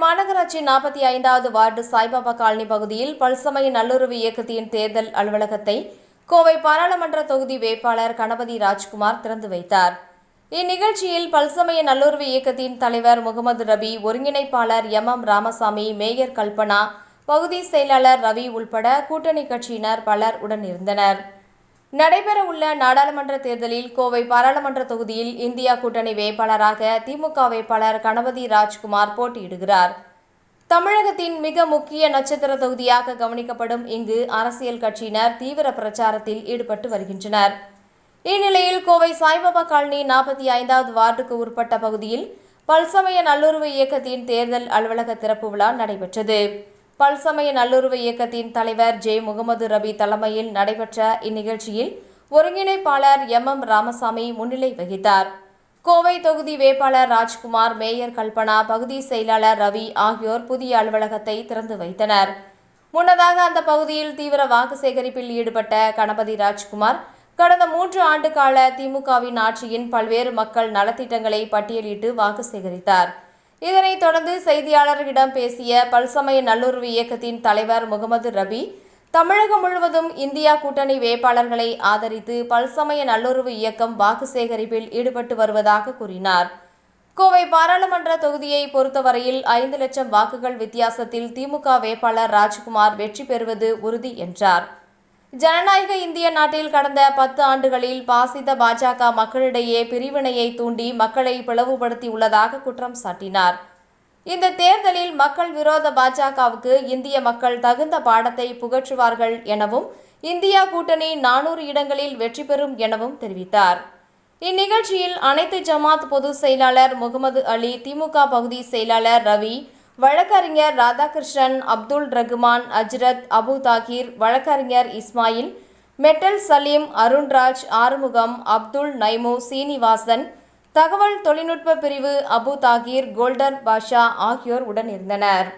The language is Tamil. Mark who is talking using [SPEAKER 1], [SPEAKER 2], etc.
[SPEAKER 1] நாற்பத்தி ஐந்தாவது வார்டு சாய்பாபா காலனி பகுதியில் பல்சமய நல்லுறவு இயக்கத்தின் தேர்தல் அலுவலகத்தை கோவை பாராளுமன்ற தொகுதி வேட்பாளர் கணபதி ராஜ்குமார் திறந்து வைத்தார். இந்நிகழ்ச்சியில் பல்சமய நல்லுறவு இயக்கத்தின் தலைவர் முகமது ரபி ஒருங்கிணைப்பாளர் M. M. Ramasamy mayor Kalpana பகுதி செயலாளர் ரவி உள்பட கூட்டணி கட்சியினர் பலர் உடனிருந்தனர். நடைபெறவுள்ள நாடாளுமன்ற தேர்தலில் கோவை பாராளுமன்ற தொகுதியில் இந்தியா கூட்டணி வேட்பாளராக திமுக வேட்பாளர் கணபதி ராஜ்குமார் போட்டியிடுகிறார். தமிழகத்தின் மிக முக்கிய நட்சத்திர தொகுதியாக கவனிக்கப்படும் இங்கு அரசியல் கட்சியினர் தீவிர பிரச்சாரத்தில் ஈடுபட்டு வருகின்றனர். இந்நிலையில் கோவை சாய்பாபா காலனி நாற்பத்தி ஐந்தாவது வார்டுக்கு உட்பட்ட பகுதியில் பல்சமய நல்லுறவு இயக்கத்தின் தேர்தல் அலுவலக திறப்பு விழா நடைபெற்றது. பல்சமய நல்லுறவு இயக்கத்தின் தலைவர் ஜே. முகமது ரபி தலைமையில் நடைபெற்ற இந்நிகழ்ச்சியில் ஒருங்கிணைப்பாளர் எம். எம். ராமசாமி முன்னிலை வகித்தார். கோவை தொகுதி வேட்பாளர் ராஜ்குமார் மேயர் கல்பனா பகுதி செயலாளர் ரவி ஆகியோர் புதிய அலுவலகத்தை திறந்து வைத்தனர். முன்னதாக அந்த பகுதியில் தீவிர வாக்கு சேகரிப்பில் ஈடுபட்ட கணபதி ராஜ்குமார் கடந்த மூன்று ஆண்டு கால திமுகவின் ஆட்சியின் பல்வேறு மக்கள் நலத்திட்டங்களை பட்டியலிட்டு வாக்கு சேகரித்தார். இதனைத் தொடர்ந்து செய்தியாளர்களிடம் பேசிய பல்சமய நல்லுறவு இயக்கத்தின் தலைவர் முகமது ரபி தமிழகம் முழுவதும் இந்தியா கூட்டணி வேட்பாளர்களை ஆதரித்து பல்சமய நல்லுறவு இயக்கம் வாக்கு சேகரிப்பில் ஈடுபட்டு வருவதாக கூறினார். கோவை பாராளுமன்ற தொகுதியை பொறுத்தவரையில் ஐந்து லட்சம் வாக்குகள் வித்தியாசத்தில் திமுக வேட்பாளர் ராஜ்குமார் வெற்றி பெறுவது உறுதி என்றார். ஜனநாயக இந்திய நாட்டில் கடந்த பத்து ஆண்டுகளில் பாசித பாஜக மக்களிடையே பிரிவினையை தூண்டி மக்களை பிளவுபடுத்தியுள்ளதாக குற்றம் சாட்டினார். இந்த தேர்தலில் மக்கள் விரோத பாஜகவுக்கு இந்திய மக்கள் தகுந்த பாடத்தை புகற்றுவார்கள் எனவும் இந்தியா கூட்டணி நானூறு இடங்களில் வெற்றி பெறும் எனவும் தெரிவித்தார். இந்நிகழ்ச்சியில் அனைத்து ஜமாத் பொதுச் செயலாளர் முகமது அலி திமுக பகுதி செயலாளர் ரவி வழக்கறிஞர் ராதாகிருஷ்ணன் அப்துல் ரகுமான் அஜ்ரத் அபு தாகிர் வழக்கறிஞர் இஸ்மாயில் மெட்டல் சலீம் அருண்ராஜ் ஆறுமுகம் அப்துல் நைமு சீனிவாசன் தகவல் தொழில்நுட்ப பிரிவு அபு தாகிர் கோல்டன் பாஷா ஆகியோர் உடனிருந்தனர்.